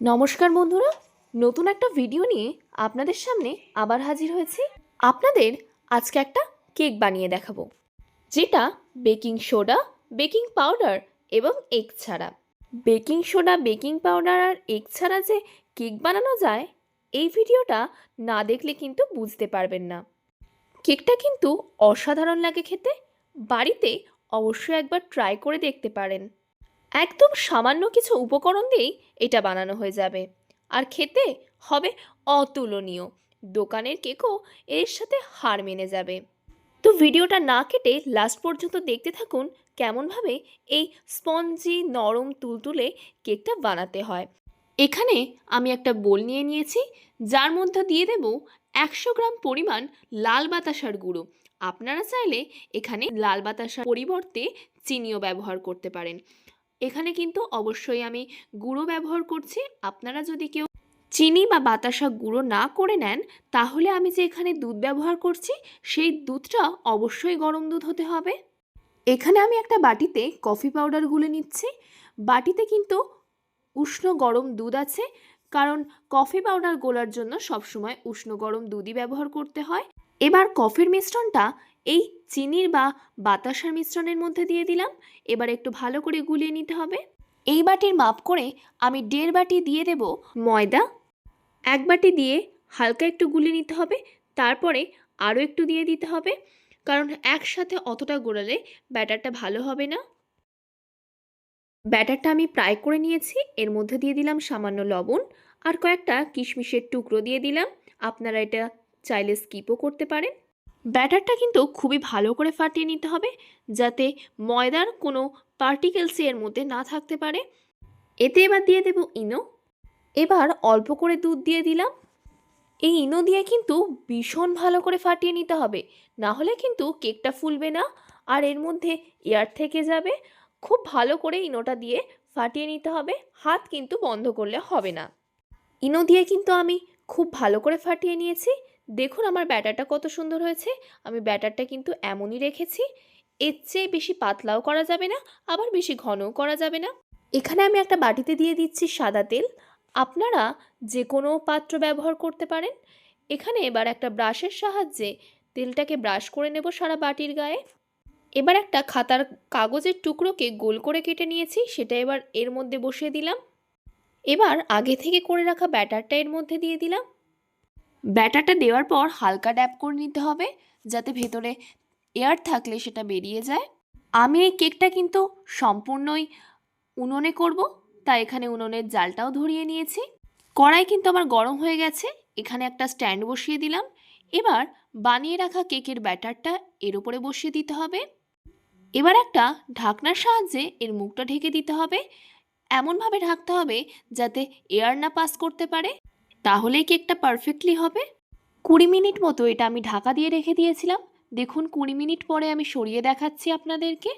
নমস্কার বন্ধুরা, নতুন একটা ভিডিও নিয়ে আপনাদের সামনে আবার হাজির হয়েছি। আপনাদের আজকে একটা কেক বানিয়ে দেখাবো, যেটা বেকিং সোডা, বেকিং পাউডার এবং এগ ছাড়া। বেকিং সোডা, বেকিং পাউডার আর এগ ছাড়া যে কেক বানানো যায়, এই ভিডিওটা না দেখলে কিন্তু বুঝতে পারবেন না। কেকটা কিন্তু অসাধারণ লাগে খেতে, বাড়িতে অবশ্যই একবার ট্রাই করে দেখতে পারেন। একদম সামান্য কিছু উপকরণ দিয়েই এটা বানানো হয়ে যাবে। আর খেতে হবে অতুলনীয়। দোকানের কেকও এর সাথে হার মেনে যাবে। তো ভিডিওটা না কেটে লাস্ট পর্যন্ত দেখতে থাকুন কেমনভাবে এই স্পঞ্জি নরম তুলতুলে কেকটা বানাতে হয়। এখানে আমি একটা বোল নিয়ে নিয়েছি, যার মধ্যে দিয়ে দেব একশো গ্রাম পরিমাণ লাল বাতাসার গুঁড়ো। আপনারা চাইলে এখানে লাল বাতাসার পরিবর্তে চিনিও ব্যবহার করতে পারেন। এখানে কিন্তু অবশ্যই আমি গুঁড়ো ব্যবহার করছি। আপনারা যদি কেউ চিনি বা বাতাসা গুঁড়ো না করে নেন, তাহলে আমি যে এখানে দুধ ব্যবহার করছি, সেই দুধটা অবশ্যই গরম দুধ হতে হবে। এখানে আমি একটা বাটিতে কফি পাউডার গুলে নিচ্ছি। বাটিতে কিন্তু উষ্ণ গরম দুধ আছে, কারণ কফি পাউডার গোলার জন্য সবসময় উষ্ণ গরম দুধই ব্যবহার করতে হয়। এবার কফির মিশ্রণটা এই চিনির বা বাতাসার মিশ্রণের মধ্যে দিয়ে দিলাম। এবার একটু ভালো করে গুলিয়ে নিতে হবে। এই বাটির মাপ করে আমি দেড় বাটি দিয়ে দেব ময়দা। এক বাটি দিয়ে হালকা একটু গুলিয়ে নিতে হবে। তারপরে আরও একটু দিয়ে দিতে হবে। কারণ একসাথে অতটা গোড়ালে ব্যাটারটা ভালো হবে না। ব্যাটারটা আমি প্রায় করে নিয়েছি। এর মধ্যে দিয়ে দিলাম সামান্য লবণ। আর কয়েকটা কিশমিশের টুকরো দিয়ে দিলাম। আপনারা এটা চাইলে স্কিপও করতে পারেন। ব্যাটারটা কিন্তু খুবই ভালো করে ফাটিয়ে নিতে হবে, যাতে ময়দার কোনো পার্টিকেলসই এর মধ্যে না থাকতে পারে। এতে এবার দিয়ে দেব ইনো। এবার অল্প করে দুধ দিয়ে দিলাম। এই ইনো দিয়ে কিন্তু ভীষণ ভালো করে ফাটিয়ে নিতে হবে, না হলে কিন্তু কেকটা ফুলবে না, আর এর মধ্যে এয়ার থেকে যাবে। খুব ভালো করে ইনোটা দিয়ে ফাটিয়ে নিতে হবে, হাত কিন্তু বন্ধ করলে হবে না। ইনো দিয়ে কিন্তু আমি খুব ভালো করে ফাটিয়ে নিয়েছি দেখুন আমার ব্যাটারটা কত সুন্দর হয়েছে। আমি ব্যাটারটা কিন্তু এমনই রেখেছি, এর চেয়ে বেশি পাতলাও করা যাবে না, আবার বেশি ঘনও করা যাবে না। এখানে আমি একটা বাটিতে দিয়ে দিচ্ছি সাদা তেল। আপনারা যে কোনো পাত্র ব্যবহার করতে পারেন। এখানে এবার একটা ব্রাশের সাহায্যে তেলটাকে ব্রাশ করে নেব সারা বাটির গায়ে। এবার একটা খাতার কাগজের টুকরোকে গোল করে কেটে নিয়েছি, সেটা এবার এর মধ্যে বসিয়ে দিলাম। এবার আগে থেকে করে রাখা ব্যাটারটা এর মধ্যে দিয়ে দিলাম। ব্যাটারটা দেওয়ার পর হালকা ড্যাপ করে নিতে হবে, যাতে ভেতরে এয়ার থাকলে সেটা বেরিয়ে যায়। আমি এই কেকটা কিন্তু সম্পূর্ণই উনুনে করব, তাই এখানে উনুনের জালটাও ধরিয়ে নিয়েছি। কড়াই কিন্তু আমার গরম হয়ে গেছে, এখানে একটা স্ট্যান্ড বসিয়ে দিলাম। এবার বানিয়ে রাখা কেকের ব্যাটারটা এর উপরে বসিয়ে দিতে হবে। এবার একটা ঢাকনার সাহায্যে এর মুখটা ঢেকে দিতে হবে। এমনভাবে ঢাকতে হবে যাতে এয়ার না পাস করতে পারে। তাহলেই কেকটা পারফেক্টলি হবে। কুড়ি মিনিট মতো এটা আমি ঢাকা দিয়ে রেখে দিয়েছিলাম। দেখুন কুড়ি মিনিট পরে আমি সরিয়ে দেখাচ্ছি আপনাদেরকে।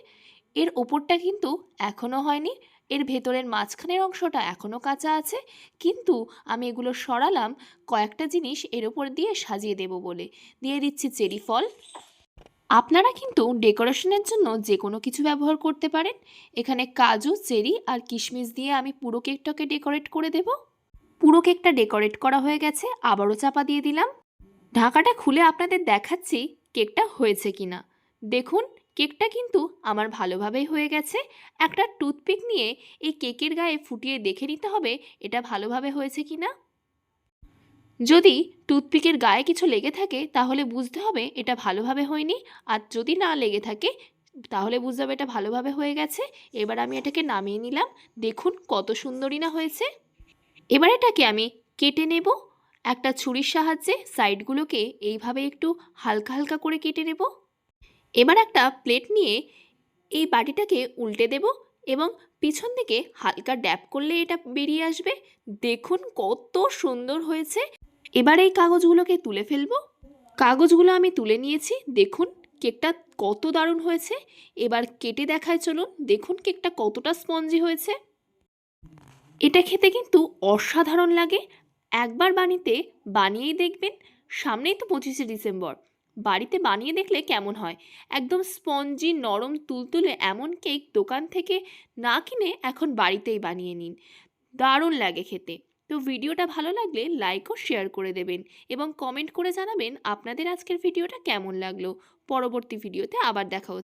এর ওপরটা কিন্তু এখনও হয়নি। এর ভেতরের মাঝখানের অংশটা এখনও কাঁচা আছে। কিন্তু আমি এগুলো সরালাম, কয়েকটা জিনিস এর ওপর দিয়ে সাজিয়ে দেব বলে। দিয়ে দিচ্ছি চেরি ফল। আপনারা কিন্তু ডেকোরেশনের জন্য যে কোনো কিছু ব্যবহার করতে পারেন। এখানে কাজু, চেরি আর কিশমিশ দিয়ে আমি পুরো কেকটাকে ডেকোরেট করে দেব। পুরো কেকটা ডেকোরেট করা হয়ে গেছে, আবারও চাপা দিয়ে দিলাম। ঢাকাটা খুলে আপনাদের দেখাচ্ছি কেকটা হয়েছে কিনা। দেখুন, কেকটা কিন্তু আমার ভালোভাবেই হয়ে গেছে। একটা টুথপিক নিয়ে এই কেকের গায়ে ফুটিয়ে দেখে নিতে হবে এটা ভালোভাবে হয়েছে কিনা। যদি টুথপিকের গায়ে কিছু লেগে থাকে, তাহলে বুঝতে হবে এটা ভালোভাবে হয়নি। আর যদি না লেগে থাকে, তাহলে বুঝতে হবে এটা ভালোভাবে হয়ে গেছে। এবার আমি এটাকে নামিয়ে নিলাম। দেখুন কত সুন্দরই না হয়েছে। এবার এটাকে আমি কেটে নেব। একটা ছুরির সাহায্যে সাইডগুলোকে এইভাবে একটু হালকা হালকা করে কেটে নেব। এবার একটা প্লেট নিয়ে এই বাটিটাকে উল্টে দেব এবং পিছন দিকে হালকা ড্যাপ করলে এটা বেরিয়ে আসবে। দেখুন কত সুন্দর হয়েছে। এবার এই কাগজগুলোকে তুলে ফেলব। কাগজগুলো আমি তুলে নিয়েছি। দেখুন কেকটা কত দারুণ হয়েছে। এবার কেটে দেখায় চলুন। দেখুন কেকটা কতটা স্পঞ্জি হয়েছে। এটা খেতে কিন্তু অসাধারণ লাগে। একবার বানিতে বানিয়েই দেখবেন, সামনেই তো পঁচিশে ডিসেম্বর। বাড়িতে বানিয়ে দেখলে কেমন হয়? একদম স্পঞ্জি, নরম তুলতুলে এমন কেক দোকান থেকে না কিনে এখন বাড়িতেই বানিয়ে নিন। দারুণ লাগে খেতে। তো ভিডিওটা ভালো লাগলে লাইক ও শেয়ার করে দেবেন এবং কমেন্ট করে জানাবেন আপনাদের আজকের ভিডিওটা কেমন লাগল। পরবর্তী ভিডিওতে আবার দেখা